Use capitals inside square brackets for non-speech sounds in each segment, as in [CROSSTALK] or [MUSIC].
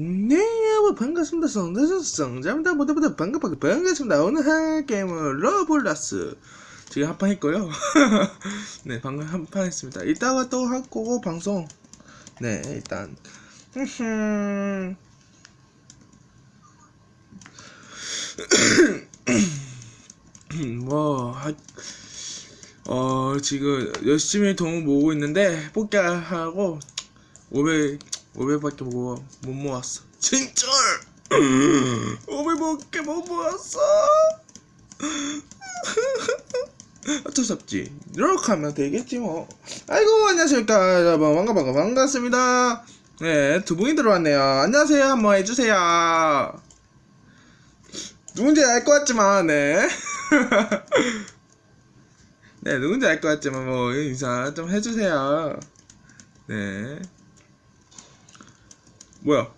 네, 여러분 반갑습니다. 성대선 성자입니다. 모두 모두 반갑 반갑 반갑습니다. 오늘 할 게임은 러블라스. 지금 한판 했고요. [LAUGHS] 네, 방금 한판 했습니다. 이따가 또 할 거고 방송. 네, 일단. [LAUGHS] 뭐, 하, 어, 지금 열심히 돈 모으고 있는데, 뽑기하고 500, 500밖에 못, 못 모았어. 진짜! 500밖에 못 모았어! 어쩔 수 없지. 이렇게 하면 되겠지, 뭐. 아이고, 안녕하십니까. 여러분, 반가, 반가, 반갑습니다. 네, 두 분이 들어왔네요. 안녕하세요. 한번 해주세요. 누군지 알 것 같지만, 네. [LAUGHS] 네, 누군지 알 것 같지만, 뭐, 인사 좀 해주세요. 네. 뭐야?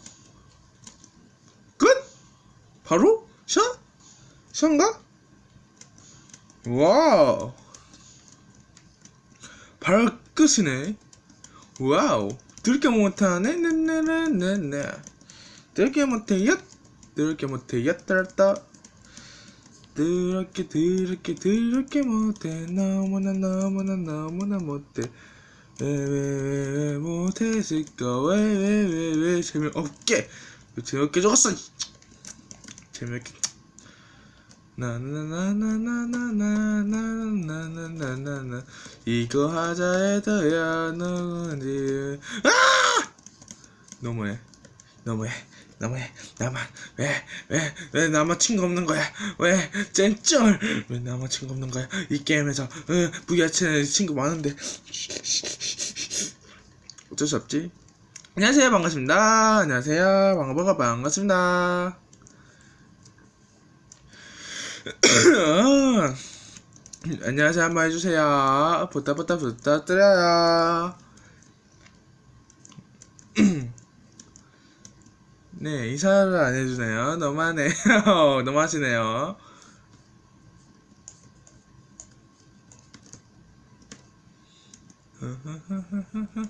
끝? 바로? 샷? 샷인가? 와우. 바로 끝이네. 와우. 들게 못하네, 네네네네네. 들게 못해, 얏. 들게 못해, 얏, 따랐다. 더럽게 더럽게 더럽게 못해 너무나 너무나 너무나 못해 왜왜왜왜 못했을까 왜왜왜 왜 재미없게. 왜 재미없게 적었어. 재미없게. 나나나나나나나나나나나나 이거 하자 해도야 누군지. 아! 너무해. 너무해 너무해 나만 왜 왜 왜 나만 친구 없는 거야? 왜 젠쩔! 왜 나만 친구 없는 거야? 이 게임에서 어, VRC는 친구 많은데. 어쩔 수 없지. 안녕하세요. 반갑습니다. 안녕하세요. 반가반가 반갑습니다. [CLEARS THROAT] 안녕하세요. 한번 해주세요. 부탁 부탁 부탁드려요 네, 인사를 안 해주네요. 너무하네요. [LAUGHS] 너무하시네요.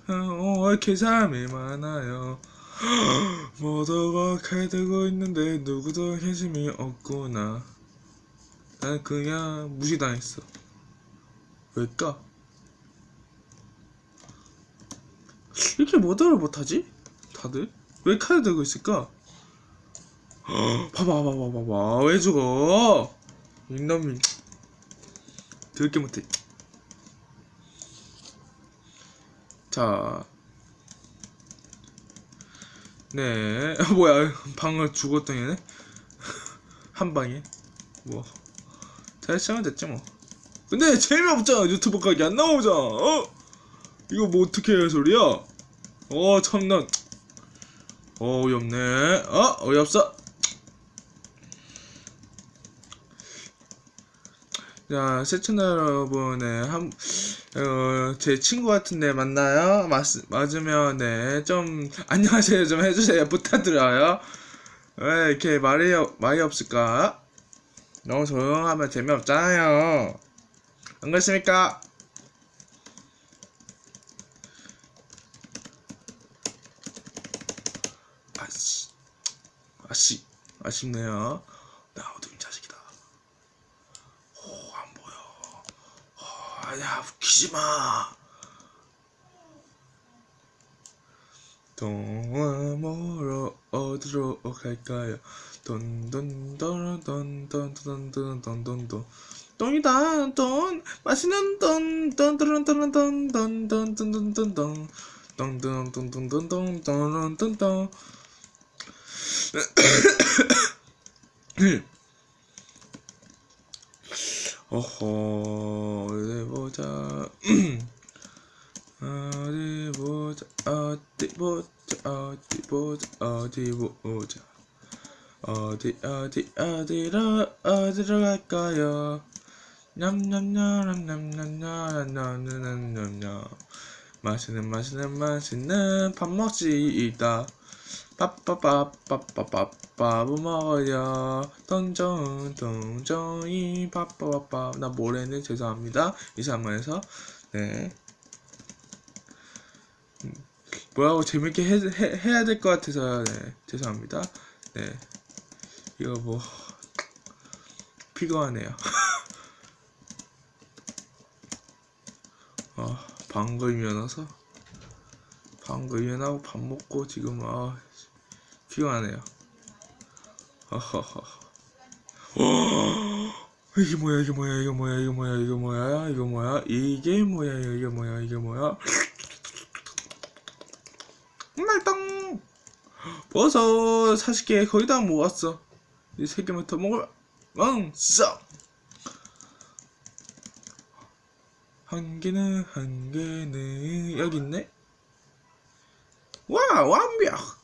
어, 왜 이렇게 사람이 많아요? [GASPS] 모두가 칼 들고 있는데 누구도 관심이 없구나. 난 그냥 무시당했어. 왜일까? 이렇게 모드를 못하지? 다들? 왜 칼을 들고 있을까? [GASPS] 봐봐 봐봐 봐봐 봐봐 왜 죽어 이놈이 들게 못해 자 네, [LAUGHS] 뭐야, 방을 죽었던 얘네? [LAUGHS] 한 방에? 뭐. 잘 시작은 됐지, 뭐. 근데 재미없잖아, 유튜브 각이 안 나오잖아, 어? 이거 뭐 어떻게 할 소리야? 어, 참나. 어, 어이없네. 어, 어이없어. 자, 세천나 여러분의 한, 어, 제 친구 같은데 맞나요? 맞, 맞으면, 네, 좀, 안녕하세요 좀 해주세요. 부탁드려요. 왜 이렇게 말이, 없- 말이 없을까? 너무 조용하면 재미없잖아요. 안 그렇습니까? 아씨, 아씨, 아쉽네요. 나 어둠 자식이다. 오, 안 보여. 어, 아야, 웃기지 마. 동화모로 어디로 갈까요? 돈돈돈돈돈돈돈돈돈 돈이다 돈 맛있는 돈돈돈돈돈돈돈돈돈돈 돈돈돈돈돈돈돈돈돈 어허 어디 보자 어디 보자 어디 보자 어디 보자 어디 보자 어디 어디 어디로 어디로 갈까요 냠냠냠냠냠냠냠냠냠냠 맛있는 맛있는 맛있는 밥 먹지이다 빠빠빠빠빠빠빠 뭐 먹어요 동정 동정이 빠빠빠빠 나 모레는 죄송합니다 이상만에서 네 뭐라고 재밌게 해, 해, 해야 될 것 같아서 네 죄송합니다 네 이거 뭐 피곤하네요 아 방금 일어나서 방금 일어나고 밥 먹고 지금 아 필요하네요. 허허허. [GASPS] 이게 뭐야, 이게 뭐야, 이게 뭐야, 이게 뭐야, 이게 뭐야, 이게 뭐야, 이게 뭐야, 이게 뭐야, 이게 뭐야. 말똥! 버섯 40개 거의 다 모았어. 이세 개만 더 먹을, 응, 썩! 한 개는, 한 개는, 여기 있네? 와, 완벽!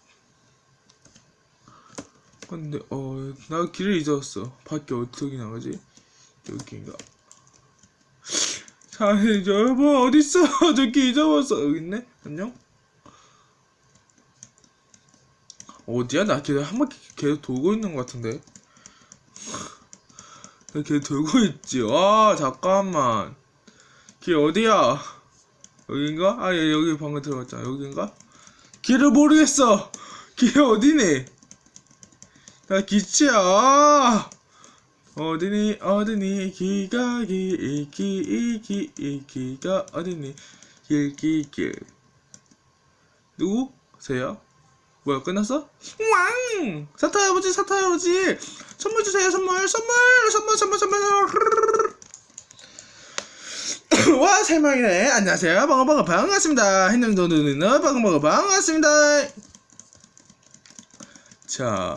근데 어 나 길을 잊었어. 밖에 어떻게 나가지? 여기인가? 자 이제 여보 어딨어? [LAUGHS] 저기 잊어버렸어. 여기 있네? 안녕? 어디야? 나 걔 한 바퀴 계속 돌고 있는 것 같은데. [LAUGHS] 나 걔 돌고 있지. 아 잠깐만. 길 어디야? 여긴가? 아 예, 여기 방금 들어갔잖아. 여긴가? 길을 모르겠어. [LAUGHS] 걔 어디네 나 기치야 어디니 어디니 기가 기 이기 이기 이기가 어디니 길길길 누구세요? 뭐야 끝났어? 왕 사타 할아버지 사타 할아버지 선물 주세요 선물 선물 선물 선물 선물 와 설명이네 안녕하세요 방어방어 반갑습니다 핸드폰 누누누 방어방어 반갑습니다 자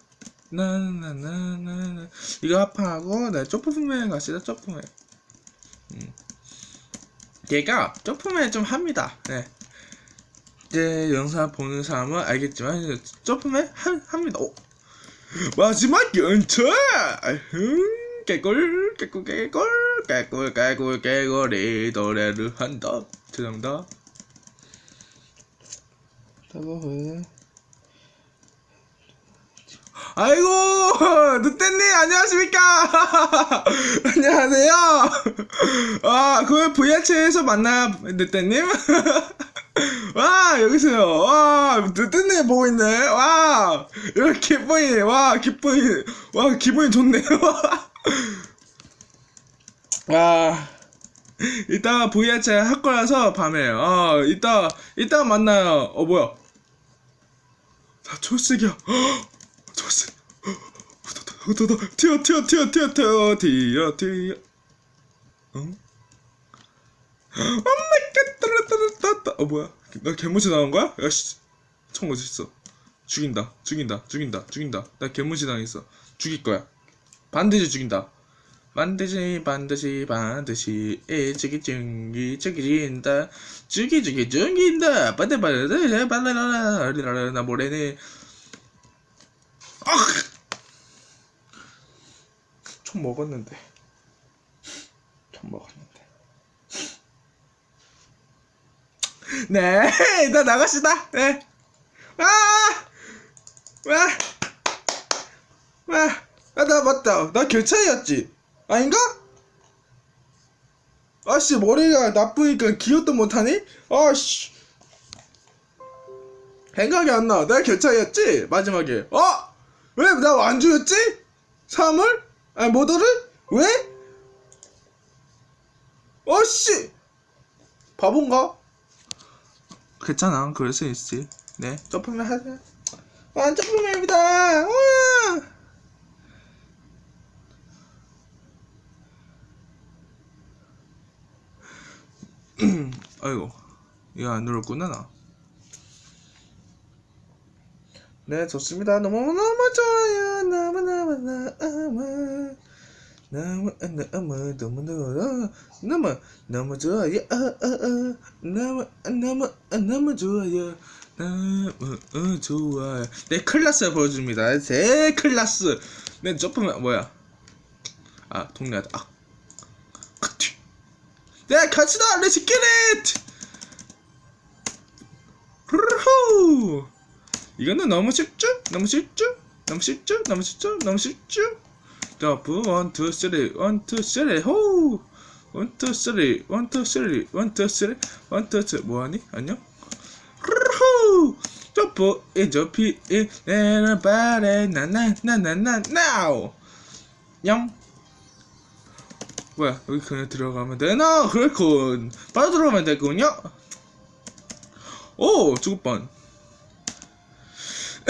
이거 합하고 네 점프맨 갑시다 점프맨. 음. 얘가 점프맨 좀 합니다. 네. 이제 영상 보는 사람은 알겠지만 점프맨 하, 합니다. 오. 마지막 연차 음, 깨꿀 깨꿀 깨꿀 깨꿀 깨꿀 깨꿀이 노래를 한다. 죄송합니다 아이고 [LAUGHS] 누떼님 안녕하십니까? [LAUGHS] 안녕하세요. [LAUGHS] 아 그걸 VH에서 만나요 누떼님? 와 여기서요. 와 누떼님 보고 있네. 와 이렇게 기분이 와 기분이 와 기분이 좋네요. 와 이따 VH 할 거라서 밤에 어 이따 이따 만나요. 어 뭐야? 다 초록색이야 [GASPS] 후다다 튀어 튀어 튀어 튀어 튀어 튀어 튀어. 응? 엄마이갓 따라따라따따 어 뭐야? 나 개무시 나온 거야? 야씨. 총 어디 있어? 죽인다 죽인다 죽인다 죽인다. 나 개무시 당했어. 죽일 거야. 반드시 죽인다. 반드시 반드시 반드시. 일찍이 죽이 죽이진다. 죽이 죽이 죽인다. 반드 반드 발라라라라라 나 모래네 아! 총 먹었는데 총 먹었는데 네 일단 나갑시다 네 아! 와! 와! 아, 나 맞다. 나 경찰이었지. 아닌가? 아씨, 머리가 나쁘니까 기억도 못하니? 아씨. 생각이 안 나. 내가 경찰이었지? 마지막에. 어? 왜 나 완주였지? 사물? 아니, 모더를? 왜? 어씨! 바본가? 괜찮아. 그럴 수 있지. 네. 점프맨 하세요. 아, 점프맨입니다. 와! [CLEARS THROAT] 아이고 이거 안 눌렀구나 나. 네 좋습니다. 너무 너무 좋아요. 너무 너무 너무 너무 너무 너무 너무 너무 너무 좋아요. 어, 어, 어. 너무 너무 너무 좋아요. 너무 좋아요. 내 클라스 보여줍니다. 제 클라스. 내 점프면 뭐야? 아 동네 하다 아. 그치 네 같이다. 렛츠 겟잇 후루 이거는 너무 쉽죠? 너무 쉽죠? 너무 쉽죠? 너무 쉽죠? 너무 쉽죠? 점프 원투 쓰리 원투 쓰리 호 원투 쓰리 원투 쓰리 원투 쓰리 원투 쓰리 뭐하니? 안녕? 후루 점프 이 점피 이 내려 바래 나나나나나 나우 영 뭐야 여기 그냥 들어가면 되나? 그렇군 바로 들어가면 되군요 오 죽을 뻔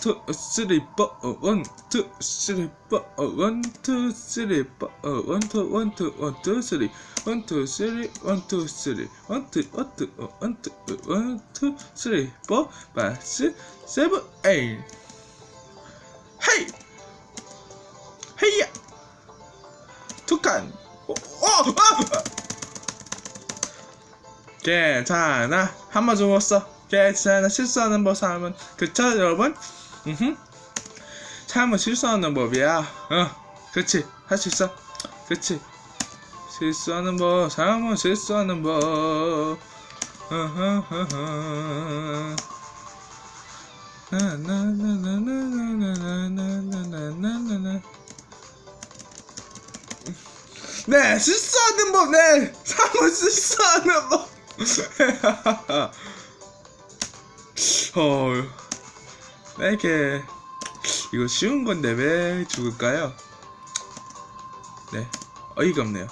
two, three, four, uh, one, two, three, four, uh, one, two, three, four, uh, one, two, one, two, one, two, three, one, two, three, one, two, three, one, two, one, two, uh, one, two, uh, one, two, three, four, five, six, seven, eight. Hey! Hey! 두 칸. 어, 어, 아! 괜찮아. 한번 죽었어. 괜찮아. 실수하는 법 삼은 그쵸 여러분? 참은 실수하는 법이야. 어, 그렇지. 할 수 있어. 그렇지. 실수하는 법, 삶은 실수하는 법. 네, 실수하는 법, 네, 삶은 실수하는 법. 어, 왜 이렇게 이거 쉬운 건데 왜 죽을까요? 네, 어이가 없네요.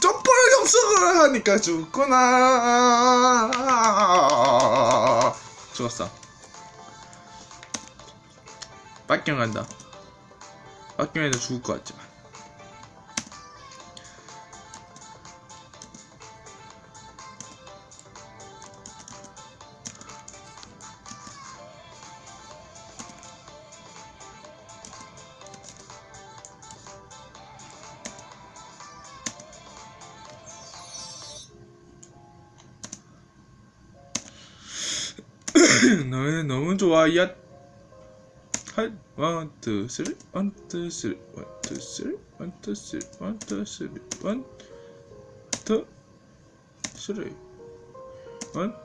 점프를 연습을 하니까 죽구나. 죽었어. 빡경한다. 빡경해도 죽을 것 같지만. [CLEARS THROAT] 너는 너무 좋아 야 할, 원, 투, 쓰리, 원, 투, 쓰리, 원, 투, 쓰리, 원, 투, 쓰리, 원, 투, 쓰리, 원, 투, 쓰리, 원,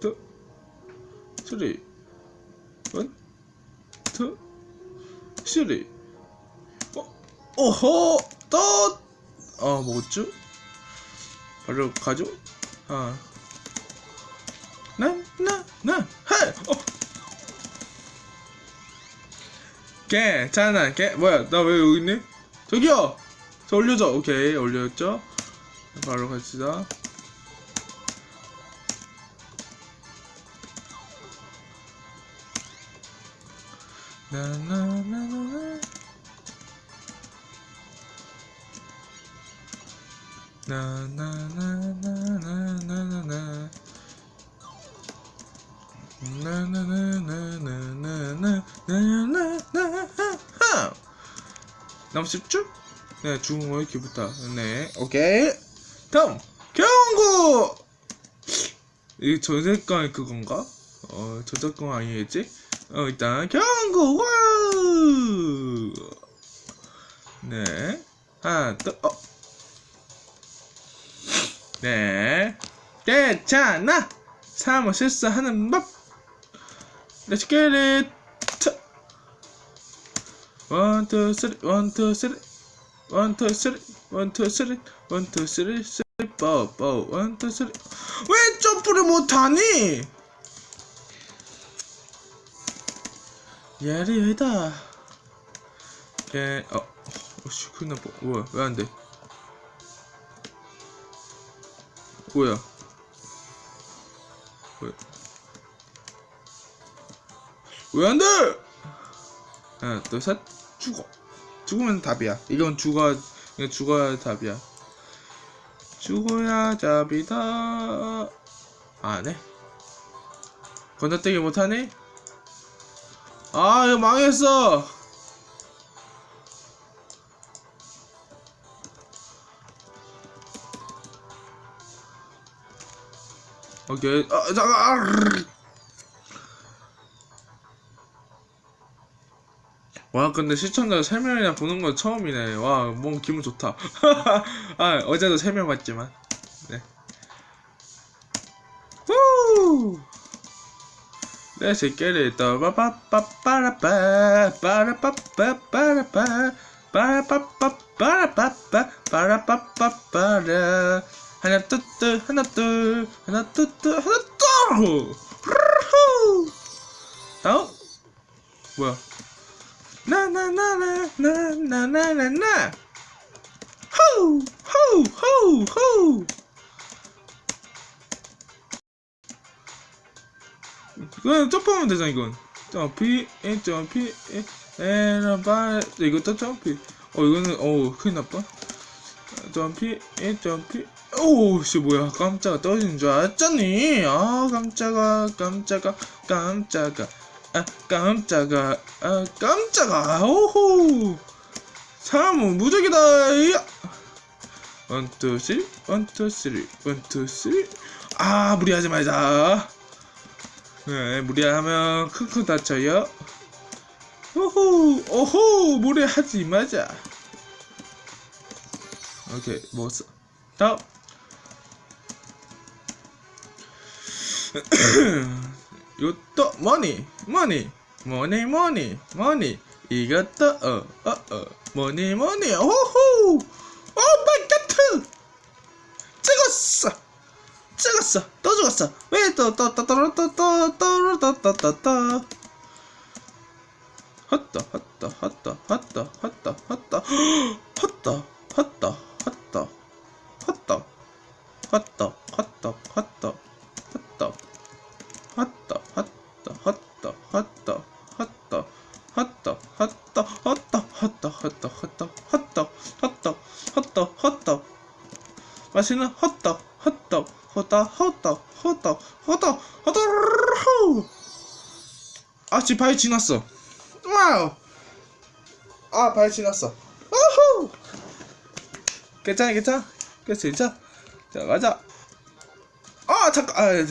투, 쓰리, 원, 투, 쓰리. 어, 오호, 또, 어, 뭐죠? 바로 가죠? 아. 나, 나, 나, 하! 어! 괜찮아, 걔, 뭐야, 나 왜 여기 있니? 저기요! 저 올려줘! 오케이, 올렸죠? 바로 갑시다. 나나나나나 나나나나나나나 30줄? 네, 중국어의 기부터. 네, 오케이. 네. 다음, 경고! 이 저작권 그건가? 어, 저작권 아니겠지? 어, 일단, 경고! 네, 하나, 또, 어. 네, 괜찮아! 사모 실수하는 법! Let's get it! 투 쓰리 원투 쓰리 원투 쓰리 원투 쓰리 쓰리 쓰리 뽀뽀 원투 쓰리. 왜 점프를 못하니? 예리하다. 예.. 어.. 오씨 큰일 날 뭐야 왜 안돼? 뭐야? 뭐야 왜 안돼? 하나 둘셋. 죽어. 죽으면 답이야. 이건 죽어, 이건 죽어야 답이야. 죽어야 답이다. 아, 안 해? 건너뛰기 못하니? 아, 이거 망했어! 오케이. 아, 잠깐! 와 근데 시청자 3명이나 보는 건 처음이네 와 뭔 기분 좋다 아 어제도 3명 봤지만 네 후! 내 새끼를 떠바바바빠라빠 빠라빠빠빠라빠 빠라빠빠빠라빠빠 빠라빠빠빠라 하나 뚜뚜 하나 뚜 하나 뚜뚜 하나 뚜 다음 뭐야 나나나나나나나나 호우 호우 호우 호우 이건 점프하면 되잖아 이건. 점피 에 점피 에 에라바 이거 또 점피 어 이거는 어우 큰일 났다. 점피 에 점피 오씨 뭐야. 깜짝아 떨어지는 줄 알았잖니. 아 깜짝아 깜짝아 깜짝아. 아, 깜짝아, 아, 깜짝아, 오호! 사람은 무적이다, 야! 원투 쓰리, 원투 쓰리, 원투 쓰리. 아, 무리하지 말자. 네, 무리하면 크크 다쳐요. 오호, 오호, 무리하지 마자. 오케이, 뭐 먹었어. 다음. [CLEARS THROAT] 아, やった、マニー、マニー、マニー、マニー、マニー、いがった、あ、あ、あ、マニー、マニー、おほほおまいがったちがっさちがっさどうぞがっさえっと、たたたらたたたらたたたた。はったはったはったはったはったはった。はったはったはった。はった。はったはったはった。はった。はった。 핫다 핫다 핫다 핫다 핫다 핫다 핫다 핫다 핫다 핫다 핫다 핫다 맛있는 핫다 핫다 핫다 핫다 핫다 핫다 핫다 아지 발 지났어 와우 아발 지났어 우후 괜찮아 괜찮아 그래서 괜찮아 자 가자 아 잠깐 아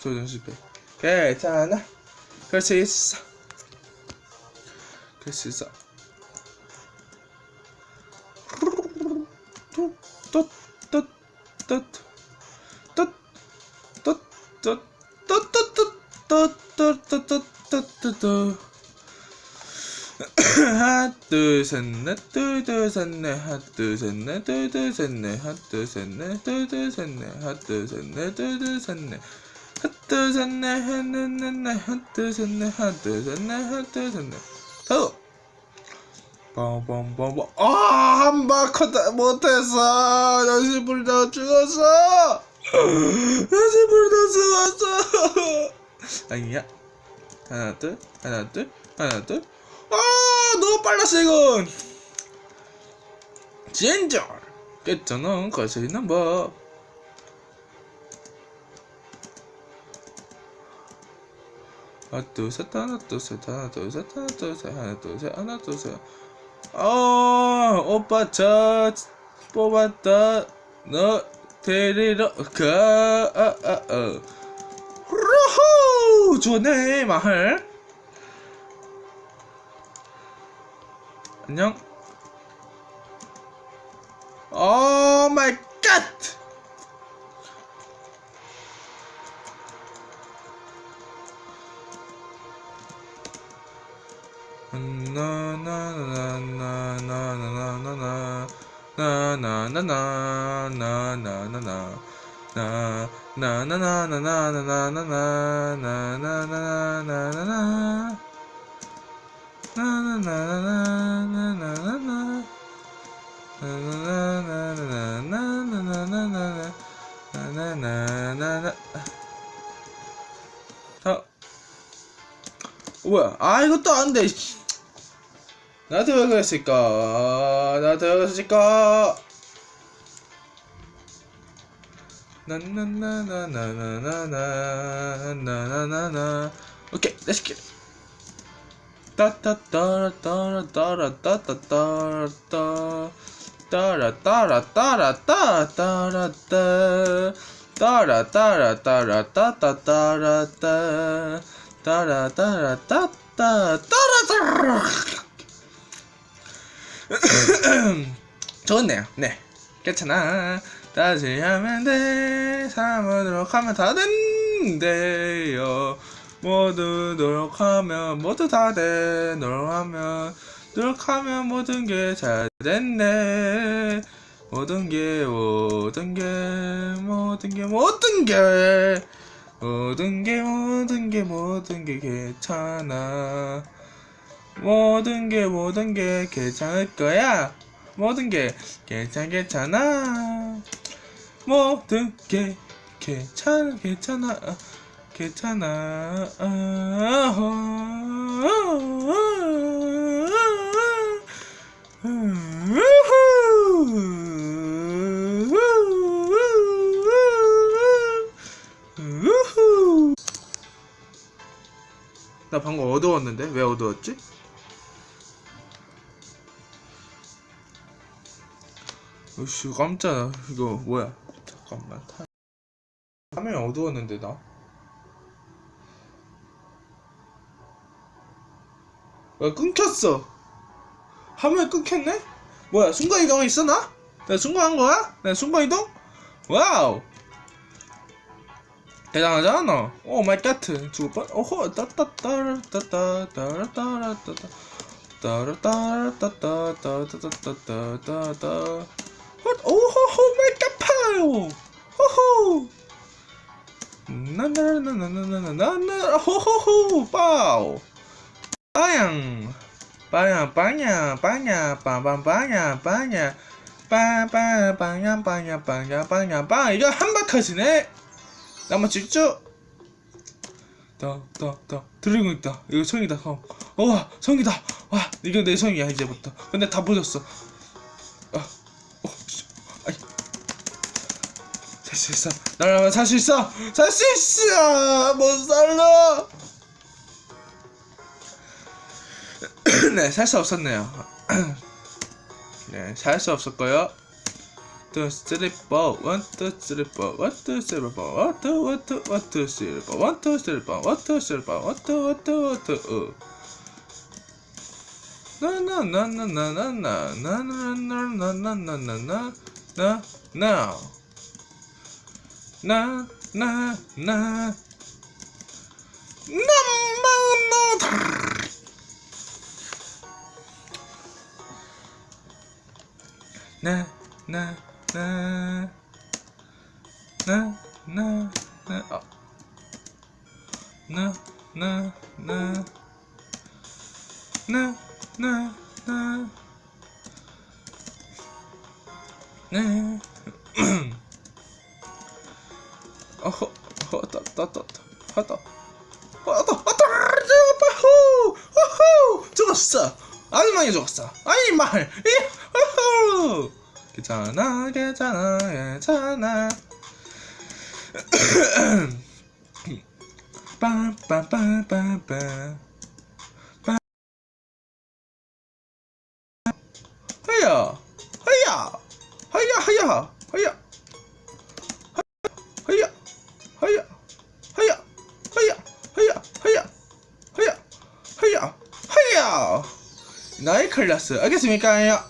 잠시만 괜찮아 그럴 수 있어. 그럴 수 있어. 하나 둘셋넷 둘둘셋넷 하나 둘셋넷 둘둘셋넷 하나 둘셋넷 둘둘셋넷 하나 둘셋넷 둘둘셋넷 뜨셨네 했는네 뜨셨네 뜨셨네 뜨셨네. 다섯 뻥뻥뻥뻥. 아 한바커다 못했어. 연습 불다 죽었어. 연습 불다 죽었어. 아니야. 하나 둘 하나 둘 하나 둘아 너무 빨랐어 이건. 진절. 끝자는 거슬리는 법. 아, 둘, 셋, 하나, 둘, 셋, 하나, 둘, 셋, 하나, 둘, 셋, 하나, 둘, 셋, 하나, 둘, 셋. 어, 오빠, 저, 뽑았다. 너, 데리러 가. 아, 아, 아. 후루후! 좋네, 마을. 안녕. 오 마이 갓! 어, 뭐야? 아 이것도 안돼 씨. 나한테 왜 그랬을까? 나한테 왜 그랬을까? 나나나나나나나나나나나 오케이 let's get 따따따라따라따라따따따따 따라따라따라따따라따 따라따라따라따따따라따 따라따라따따따라따 [CLEARS THROAT] 좋네요. 네. 괜찮아. 다시 하면 돼. 사람을 노력하면 다 된대요. 모두 노력하면 모두 다 돼 노력하면 노력하면 모든 게잘 됐네. 모든 게 모든 게 모든 게 모든 게 모든 게 모든 게 모든 게 괜찮아 모든 게 모든 게 괜찮을 거야. 모든 게 괜찮 괜찮아. 모든 게 괜찮아 괜찮아. 괜찮아. 나 방금 어두웠는데? 왜 어두웠지? 으씨 깜짝이야 이거 뭐야 잠깐만 타... 화면이 어두웠는데 나왜 끊겼어 화면이 끊겼네? 뭐야 순간이동 있어 나? 내가 순간한 거야? 내가 순간이동? 와우 대단하잖아 너. 오 마이 갓 죽을 뻔 오호 따라따라따따따따따따따따 오호호 마이 갓 파요 호호 나나나나나나나나 호호호 빠우 빠양 빠양 빠냐 빠냐 빠밤 빠냐 빠냐 빠빠 빠냐 빠냐 빠냐 빠냐 빠 이거 한박하시네 나만 직접 더더더 들리고 있다 이거 성이다 성와 성이다 와 이거 내 성이야 이제부터 근데 다 보졌어 살 수 있어 나라면 살 수 있어 살 수 있어 못 살러 네살 수 없었네요 네살 수 없었고요 four, one, two, one, two, one, two, uh. Na na na na na na na na na na na na na na na na now na na na. Number na na na. Na na na. Oh. na na na. Na na na. Na. 어허, 허, 따, 따, 따, 따, 하다. 하다, 하다, 후, 후, 죽었어. 아주 많이 죽었어. 아이 말, 이, 후. 괜찮아, 괜찮아, 괜찮아. 빰빰빰빰빰 하야 하야 하야 하야 하야 클래스. 알겠습니까? 야.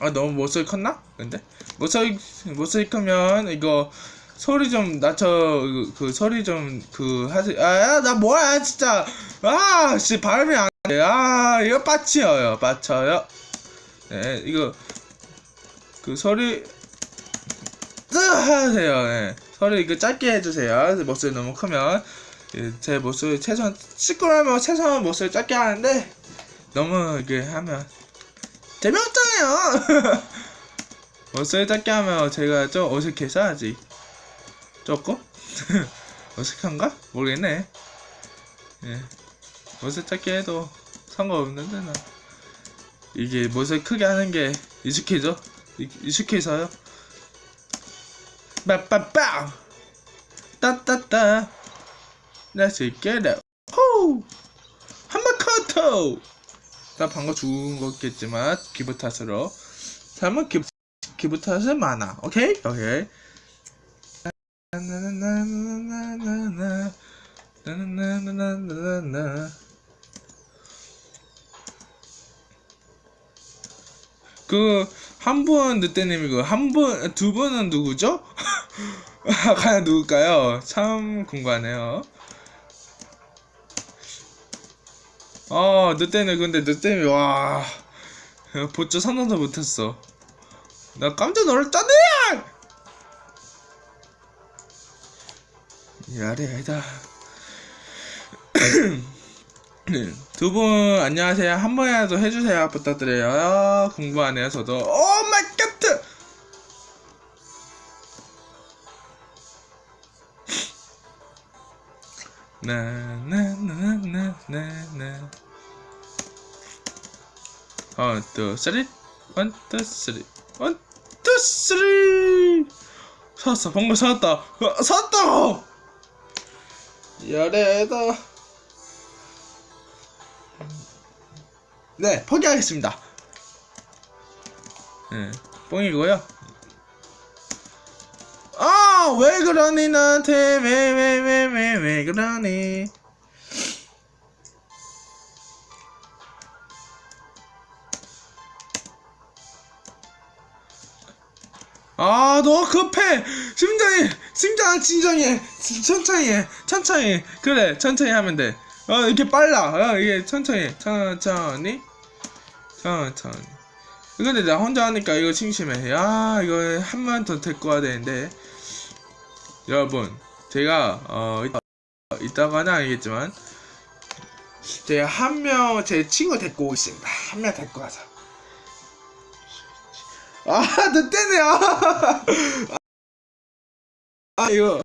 아 너무 목소리 컸나? 근데? 목소리 목소리 크면 이거 소리 좀 낮춰 그, 그 소리 좀 그 하세요 아나 뭐야 진짜. 아씨 발음이 안돼아 이거 빠치어요 빠쳐요. 네 이거 그 소리 뜨 하세요. 네 소리 이거 짧게 해주세요. 목소리 너무 크면. 예, 제 목소리 최소한 시끄러우면 최소한 목소리 짧게 하는데 너무 이게 하면 재미없잖아요 [LAUGHS] 목소리 짧게 하면 제가 좀 어색해서 하지 조금? [LAUGHS] 어색한가? 모르겠네 예. 모습 작게 해도 상관없는데 나 이게 모습 크게 하는 게 익숙해져 이- 익숙해서요 빠빠빠 따따따 Let's get it. 호 한마커터 나 방금 죽은 거겠지만 기분 탓으로. 잘못 기, 기분 탓은 많아. 오케이? 오케이. 나나나나나나나 나 나나나나나 그한 분 늑대님이고 한분두 분은 누구죠? [LAUGHS] 과연 누굴까요? 참 궁금하네요. 어 늑대님 근데 늑대님이 와 보조 선언도 못했어. 나 깜짝 놀랐잖아. 야래다. [COUGHS] 네, 두분 안녕하세요. 한 번이라도 해주세요. 부탁드려요. 아, 궁금하네요. 저도. 오 마이 갓! 나나나나나나 원, 투, 쓰리 원, 투, 쓰리 원, 투, 쓰리 살았어. 방금 살았다. 어, 살았다! 야래다. 네, 포기하겠습니다. 네, 뽕이고요. 아, 왜 그러니 나한테 왜 왜 왜 왜 왜 그러니? 아, 너 급해. 심장이, 심장 진정해. 천천히 해. 천천히. 그래, 천천히 하면 돼. 어, 이렇게 빨라. 어, 이게 천천히. 천천히. 천천히. 근데 나 혼자 하니까 이거 심심해. 야, 이거 한 번 더 데리고 와야 되는데. 여러분, 제가, 어, 이따, 이따가는 아니겠지만, 제가 한 명, 제 친구 데리고 오겠습니다. 한 명 데리고 와서. 아, 너 때네, 아! 아, 이거.